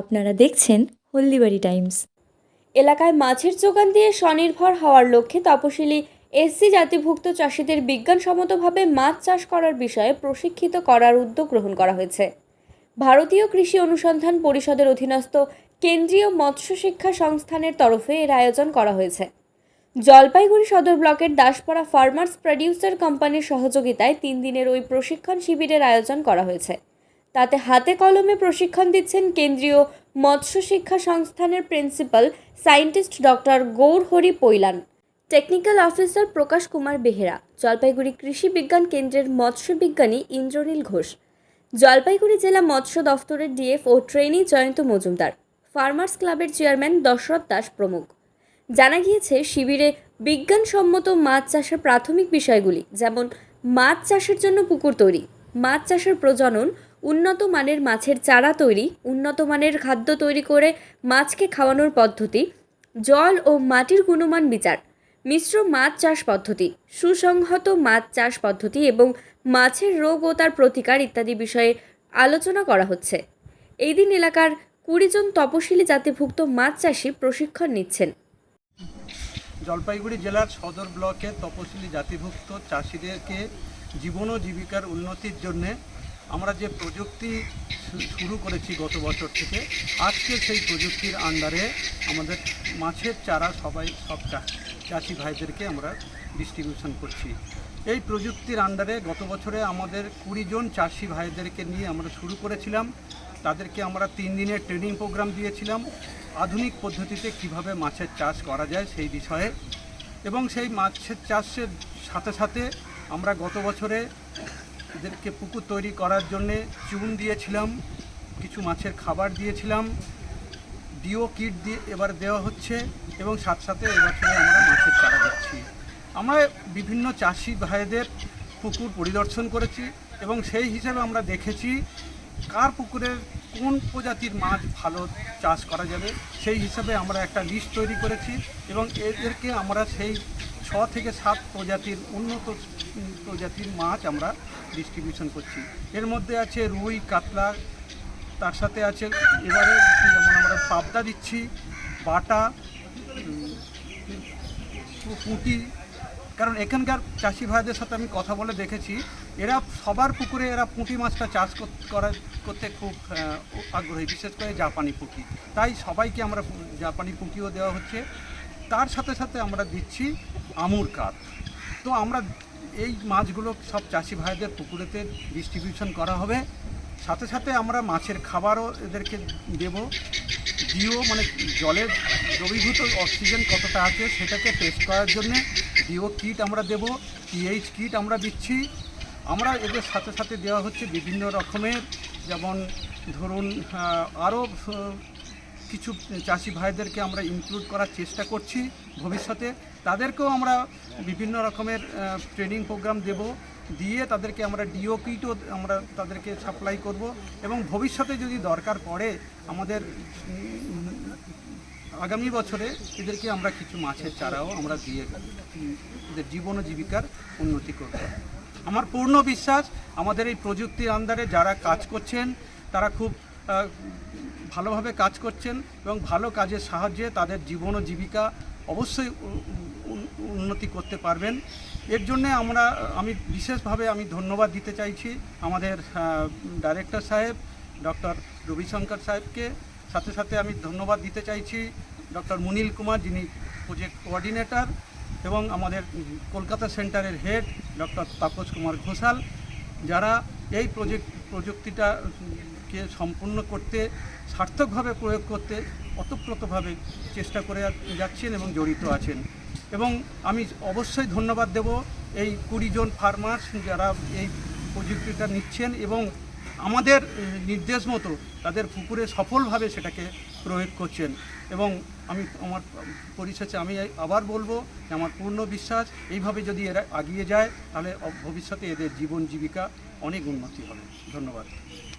আপনারা দেখছেন হলদিবাড়ি টাইমস। এলাকায় মাছের যোগান দিয়ে স্বনির্ভর হওয়ার লক্ষ্যে তপশিলি এসসি জাতিভুক্ত চাষিদের বিজ্ঞানসম্মতভাবে মাছ চাষ করার বিষয়ে প্রশিক্ষিত করার উদ্যোগ গ্রহণ করা হয়েছে। ভারতীয় কৃষি অনুসন্ধান পরিষদের অধীনস্থ কেন্দ্রীয় মৎস্য শিক্ষা সংস্থানের তরফে এর আয়োজন করা হয়েছে। জলপাইগুড়ি সদর ব্লকের দাসপাড়া ফার্মার্স প্রডিউসার কোম্পানির সহযোগিতায় তিন দিনের ওই প্রশিক্ষণ শিবিরের আয়োজন করা হয়েছে। তাতে হাতে কলমে প্রশিক্ষণ দিচ্ছেন কেন্দ্রীয় মৎস্য শিক্ষা সংস্থানের principal scientist doctor Gourhari Pailan. Technical officer Prakash Kumar Behera, Jalpaiguri কৃষি বিজ্ঞান কেন্দ্রের মৎস্য বিজ্ঞানী ইন্দ্রনীল ঘোষ, জলপাইগুড়ি জেলা মৎস্য দফতরের DF O trainee Jayanta Majumdar, farmers ক্লাবের চেয়ারম্যান দশরথ দাস প্রমুখ। জানা গিয়েছে, শিবিরে বিজ্ঞানসম্মত মাছ চাষের প্রাথমিক বিষয়গুলি, যেমন মাছ চাষের জন্য পুকুর তৈরি, মাছ চাষের প্রজনন উন্নত মানের মাছের চারা তৈরি, উন্নত মানের খাদ্য তৈরি করে মাছকে খাওয়ানোর পদ্ধতি, জল ও মাটির গুণমান বিচার, মিশ্র মাছ চাষ পদ্ধতি, সুসংহত মাছ চাষ পদ্ধতি এবং মাছের রোগ ও তার প্রতিকার ইত্যাদি বিষয়ে আলোচনা করা হচ্ছে। এই দিন এলাকার কুড়ি জন তপশিলি জাতিভুক্ত মাছ চাষি প্রশিক্ষণ নিচ্ছেন। জলপাইগুড়ি জেলার সদর ব্লকে তপশিলি জাতিভুক্ত চাষিদেরকে জীবন ও জীবিকার উন্নতির জন্য আমরা যে প্রযুক্তি শুরু করেছি গত বছর থেকে, আজকে সেই প্রযুক্তির আন্ডারে আমাদের মাছের চারা সবাই, সব চাষি ভাইদেরকে আমরা ডিস্ট্রিবিউশন করছি। এই প্রযুক্তির আন্ডারে গত বছরে আমাদের কুড়ি জন চাষি ভাইদেরকে নিয়ে আমরা শুরু করেছিলাম। তাদেরকে আমরা তিন দিনের ট্রেনিং প্রোগ্রাম দিয়েছিলাম, আধুনিক পদ্ধতিতে কীভাবে মাছের চাষ করা যায় সেই বিষয়ে। এবং সেই মাছের চাষের সাথে সাথে আমরা গত বছরে এদেরকে পুকুর তৈরি করার জন্যে চুন দিয়েছিলাম, কিছু মাছের খাবার দিয়েছিলাম, ডিও কিট দিয়ে এবার দেওয়া হচ্ছে এবং সাথে সাথে এবছরে আমরা মাছের চারা দিচ্ছি। আমরা বিভিন্ন চাষি ভাইদের পুকুর পরিদর্শন করেছি এবং সেই হিসাবে আমরা দেখেছি কার পুকুরের কোন প্রজাতির মাছ ভালো চাষ করা যাবে, সেই হিসাবে আমরা একটা লিস্ট তৈরি করেছি এবং এদেরকে আমরা সেই ছ থেকে সাত প্রজাতির উন্নত প্রজাতির মাছ আমরা ডিস্ট্রিবিউশন করছি। এর মধ্যে আছে রুই, কাতলা, তার সাথে আছে এবারে যেমন আমরা পাবদা দিচ্ছি, বাটা পুঁটি। কারণ এখানকার চাষি ভাইদের সাথে আমি কথা বলে দেখেছি, এরা সবার পুকুরে এরা পুঁটি মাছটা চাষ কর- করা, করতে খুব আগ্রহী, বিশেষ করে জাপানি পুঁটি। তাই সবাইকে আমরা জাপানি পুঁটিও দেওয়া হচ্ছে। তার সাথে সাথে আমরা দিচ্ছি আমুর কাপ তো আমরা এই মাছগুলো সব চাষি ভাইদের পুকুরেতে ডিস্ট্রিবিউশন করা হবে। সাথে সাথে আমরা মাছের খাবারও এদেরকে দেব। ডিও মানে জলের দ্রবীভূত অক্সিজেন কতটা আছে সেটাকে টেস্ট করার জন্য ডিও কিট আমরা দেব পিএইচ কিট আমরা দিচ্ছি। আমরা এদের সাথে সাথে দেওয়া হচ্ছে বিভিন্ন রকমের, যেমন ধরুন আরও কিছু চাষি ভাইদেরকে আমরা ইনক্লুড করার চেষ্টা করছি ভবিষ্যতে। তাদেরকেও আমরা বিভিন্ন রকমের ট্রেনিং প্রোগ্রাম দেব। দিয়ে তাদেরকে আমরা ডিও কিটও আমরা তাদেরকে সাপ্লাই করব। এবং ভবিষ্যতে যদি দরকার পড়ে, আমাদের আগামী বছরে এদেরকে আমরা কিছু মাছের চারাও আমরা দিয়ে, এদের জীবন ও জীবিকার উন্নতি করব। আমার পূর্ণ বিশ্বাস, আমাদের এই প্রযুক্তির আন্দারে যারা কাজ করছেন, তারা খুব ভালোভাবে কাজ করছেন এবং ভালো কাজের সাহায্যে তাদের জীবন ও জীবিকা অবশ্যই উন্নতি করতে পারবেন। এর জন্যে আমরা, আমি বিশেষভাবে আমি ধন্যবাদ দিতে চাইছি আমাদের ডাইরেক্টর সাহেব ডক্টর রবিশঙ্কর সাহেবকে। সাথে সাথে আমি ধন্যবাদ দিতে চাইছি ডক্টর মুনিল কুমার, যিনি প্রজেক্ট কোঅর্ডিনেটর এবং আমাদের কলকাতা সেন্টারের হেড ডক্টর তাপস কুমার ঘোষাল, যারা এই প্রজেক্ট প্রযুক্তিটাকে সম্পূর্ণ করতে, সার্থকভাবে প্রয়োগ করতে অতপ্রতভাবে চেষ্টা করে যাচ্ছেন এবং জড়িত আছেন। এবং আমি অবশ্যই ধন্যবাদ দেব এই কুড়ি জন ফার্মার্স যারা এই প্রযুক্তিটা নিচ্ছেন এবং আমাদের নির্দেশ মতো তাদের পুকুরে সফলভাবে সেটাকে প্রয়োগ করছেন। এবং আমি আমার পরিশেষে আমি আবার বলব যে আমার পূর্ণ বিশ্বাস, এইভাবে যদি এরা এগিয়ে যায়, তাহলে ভবিষ্যতে এদের জীবন জীবিকা অনেক উন্নতি হবে। ধন্যবাদ।